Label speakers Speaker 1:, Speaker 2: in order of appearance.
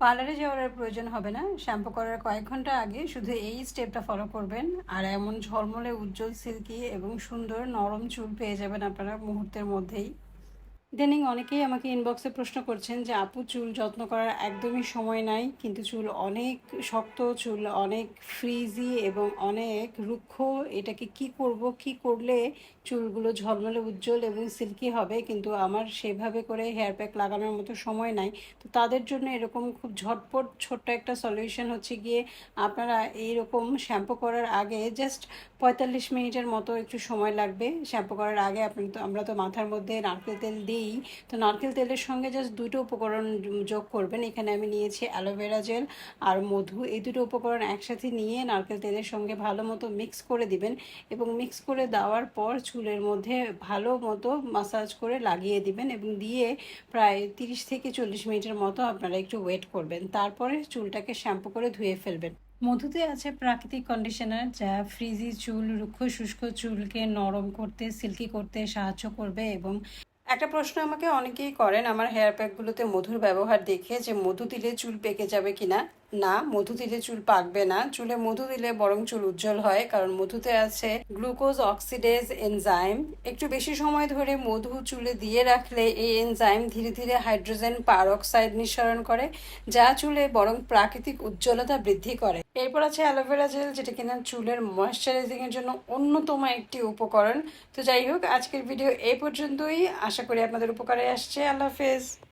Speaker 1: পার্লারে যাওয়ার প্রয়োজন হবে না। শ্যাম্পু করার কয়েক ঘণ্টা আগে শুধু এই স্টেপটা ফলো করবেন। আর এমন ঝলমলে উজ্জ্বল সিল্কি এবং সুন্দর নরম চুল পেয়ে যাবেন আপনারা মুহূর্তের মধ্যেই। ইদানিং অনেকেই আমাকে ইনবক্সে প্রশ্ন করছেন যে, আপু, চুল যত্ন করার একদমই সময় নাই, কিন্তু চুল অনেক শক্ত, চুল অনেক ফ্রিজি এবং অনেক রুক্ষ। এটাকে কি করব, কি করলে চুলগুলো ঝলমলে উজ্জ্বল এবং সিল্কি হবে? কিন্তু আমার সেভাবে করে হেয়ার প্যাক লাগানোর মতো সময় নাই। তো তাদের জন্য এরকম খুব ঝটপট ছোট্ট একটা সলিউশন হচ্ছে গিয়ে, আপনারা এইরকম শ্যাম্পু করার আগে জাস্ট পঁয়তাল্লিশ মিনিটের মতো একটু সময় লাগবে। শ্যাম্পু করার আগে আপনি তো, আমরা তো মাথার মধ্যে নারকেল তেল দিই তো নারকেল তেলের সঙ্গে জাস্ট দুটো উপকরণ যোগ করবেন। এখানে আমি নিয়েছি অ্যালোভেরা জেল আর মধু। এই দুটো উপকরণ একসাথে নিয়ে নারকেল তেলের সঙ্গে ভালো মতো মিক্স করে দিবেন এবং মিক্স করে দেওয়ার পর চুলের মধ্যে ভালো মতো মাসাজ করে লাগিয়ে দিবেন এবং দিয়ে প্রায় তিরিশ থেকে চল্লিশ মিনিটের মতো আপনারা একটু ওয়েট করবেন। তারপরে চুলটাকে শ্যাম্পু করে ধুয়ে ফেলবেন। মধুতে আছে প্রাকৃতিক কন্ডিশনার যা ফ্রিজি চুল, রুক্ষ শুষ্ক চুলকে নরম করতে সিল্কি করতে সাহায্য করবে এবং একটা প্রশ্ন আমাকে অনেকেই করেন, আমার হেয়ার প্যাকগুলোতে মধুর ব্যবহার দেখে যে মধু দিলে চুল পেকে যাবে কিনা। না, মধু দিলে চুল পাকবে না। চুলে মধু দিলে বরং চুল উজ্জ্বল হয়, কারণ মধুতে আছে গ্লুকোজ অক্সিডেজ এনজাইম। একটু বেশি সময় ধরে মধু চুলে দিয়ে রাখলে এই এনজাইম ধীরে ধীরে হাইড্রোজেন পারঅক্সাইড নিঃসরণ করে, যা চুলে বরং প্রাকৃতিক উজ্জ্বলতা বৃদ্ধি করে। এরপর আছে অ্যালোভেরা জেল, যেটা কিনা চুলের ময়শ্চারাইজিং এর জন্য অন্যতম একটি উপকরণ। তো যাই হোক, আজকের ভিডিও এই পর্যন্তই। আশা করি আপনাদের উপকারে আসছে। আল্লাহ হাফেজ।